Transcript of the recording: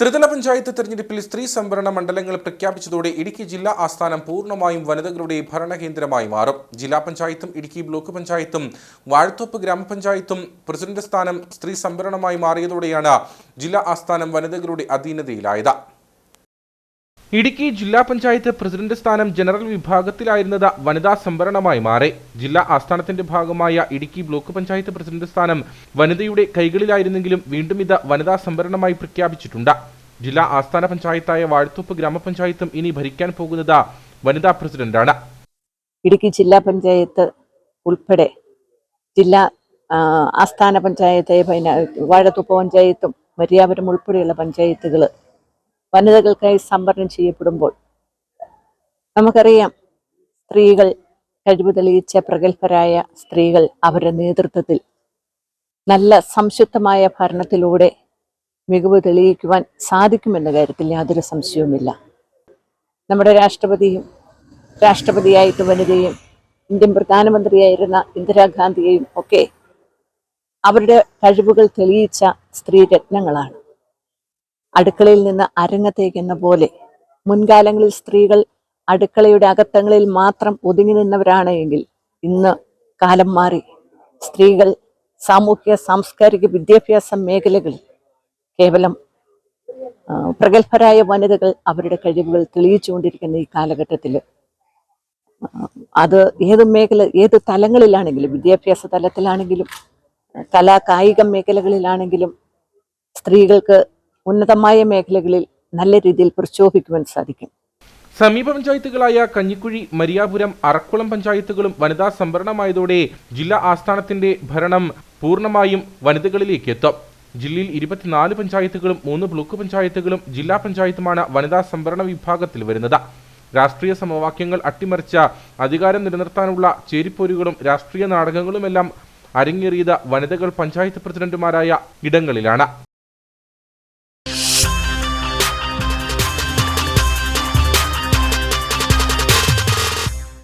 ത്രിതല പഞ്ചായത്ത് തെരഞ്ഞെടുപ്പിൽ സ്ത്രീ സംവരണ മണ്ഡലങ്ങൾ പ്രഖ്യാപിച്ചതോടെ ഇടുക്കി ജില്ലാ ആസ്ഥാനം പൂർണമായും വനിതകളുടെ ഭരണകേന്ദ്രമായി മാറും. ജില്ലാ പഞ്ചായത്തും ഇടുക്കി ബ്ലോക്ക് പഞ്ചായത്തും വാഴത്തോപ്പ് ഗ്രാമപഞ്ചായത്തും പ്രസിഡന്റ് സ്ഥാനം സ്ത്രീ സംവരണമായി മാറിയതോടെയാണ് ജില്ലാ ആസ്ഥാനം വനിതകളുടെ അധീനതയിലായത്. ഇടുക്കി ജില്ലാ പഞ്ചായത്ത് പ്രസിഡന്റ് സ്ഥാനം ജനറൽ വിഭാഗത്തിലായിരുന്നത് വനിതാ സംവരണമായി മാറി. ജില്ലാ ആസ്ഥാനത്തിന്റെ ഭാഗമായ ഇടുക്കി ബ്ലോക്ക് പഞ്ചായത്ത് പ്രസിഡന്റ് സ്ഥാനം വനിതയുടെ കൈകളിലായിരുന്നെങ്കിലും വീണ്ടും ഇത് വനിതാ സംവരണമായി പ്രഖ്യാപിച്ചിട്ടുണ്ട്. ജില്ലാ ആസ്ഥാന പഞ്ചായത്തായ വാഴത്തോപ്പ് ഗ്രാമപഞ്ചായത്തും ഇനി ഭരിക്കാൻ പോകുന്നത് വനിതാ പ്രസിഡന്റാണ്. ഇടുക്കി ജില്ലാ പഞ്ചായത്ത് ഉൾപ്പെടെ ജില്ലാ ആസ്ഥാന പഞ്ചായത്ത് വാഴത്തോപ്പ് പഞ്ചായത്തും മര്യാപുരം ഉൾപ്പെടെയുള്ള പഞ്ചായത്തുകൾ വനിതകൾക്കായി സംവരണം ചെയ്യപ്പെടുമ്പോൾ നമുക്കറിയാം സ്ത്രീകൾ കഴിവ് തെളിയിച്ച പ്രഗത്ഭരായ സ്ത്രീകൾ അവരുടെ നേതൃത്വത്തിൽ നല്ല സംശുദ്ധമായ ഭരണത്തിലൂടെ മികവ് തെളിയിക്കുവാൻ സാധിക്കുമെന്ന കാര്യത്തിൽ യാതൊരു സംശയവുമില്ല. നമ്മുടെ രാഷ്ട്രപതിയും രാഷ്ട്രപതിയായിട്ട് വനിതയും ഇന്ത്യൻ പ്രധാനമന്ത്രിയായിരുന്ന ഇന്ദിരാഗാന്ധിയെയും ഒക്കെ അവരുടെ കഴിവുകൾ തെളിയിച്ച സ്ത്രീ രത്നങ്ങളാണ് അടുക്കളയിൽ നിന്ന് അരങ്ങത്തേക്ക് എന്ന പോലെ. മുൻകാലങ്ങളിൽ സ്ത്രീകൾ അടുക്കളയുടെ അകത്തങ്ങളിൽ മാത്രം ഒതുങ്ങി നിന്നവരാണ് എങ്കിൽ ഇന്ന് കാലം മാറി. സ്ത്രീകൾ സാമൂഹ്യ സാംസ്കാരിക വിദ്യാഭ്യാസ മേഖലകളിൽ കേവലം പ്രഗത്ഭരായ വനിതകൾ അവരുടെ കഴിവുകൾ തെളിയിച്ചുകൊണ്ടിരിക്കുന്ന ഈ കാലഘട്ടത്തിൽ അത് ഏത് മേഖല ഏത് തലങ്ങളിലാണെങ്കിലും വിദ്യാഭ്യാസ തലത്തിലാണെങ്കിലും കലാ കായിക മേഖലകളിലാണെങ്കിലും സ്ത്രീകൾക്ക് ഉന്നതമായ മേഖലകളിൽ നല്ല രീതിയിൽ പ്രക്ഷോഭിക്കുവാൻ സാധിക്കും. സമീപ പഞ്ചായത്തുകളായ കഞ്ഞിക്കുഴി മരിയാപുരം അറക്കുളം പഞ്ചായത്തുകളും വനിതാ സംവരണമായതോടെ ജില്ലാ ആസ്ഥാനത്തിന്റെ ഭരണം പൂർണമായും വനിതകളിലേക്ക് എത്തും. ജില്ലയിൽ ഇരുപത്തിനാല് പഞ്ചായത്തുകളും മൂന്ന് ബ്ലോക്ക് പഞ്ചായത്തുകളും ജില്ലാ പഞ്ചായത്തുമാണ് വനിതാ സംവരണ വിഭാഗത്തിൽ വരുന്നത്. രാഷ്ട്രീയ സമവാക്യങ്ങൾ അട്ടിമറിച്ച അധികാരം നിലനിർത്താനുള്ള ചേരിപ്പോരുകളും രാഷ്ട്രീയ നാടകങ്ങളുമെല്ലാം അരങ്ങേറിയത് വനിതകൾ പഞ്ചായത്ത് പ്രസിഡന്റുമാരായ ഇടങ്ങളിലാണ്.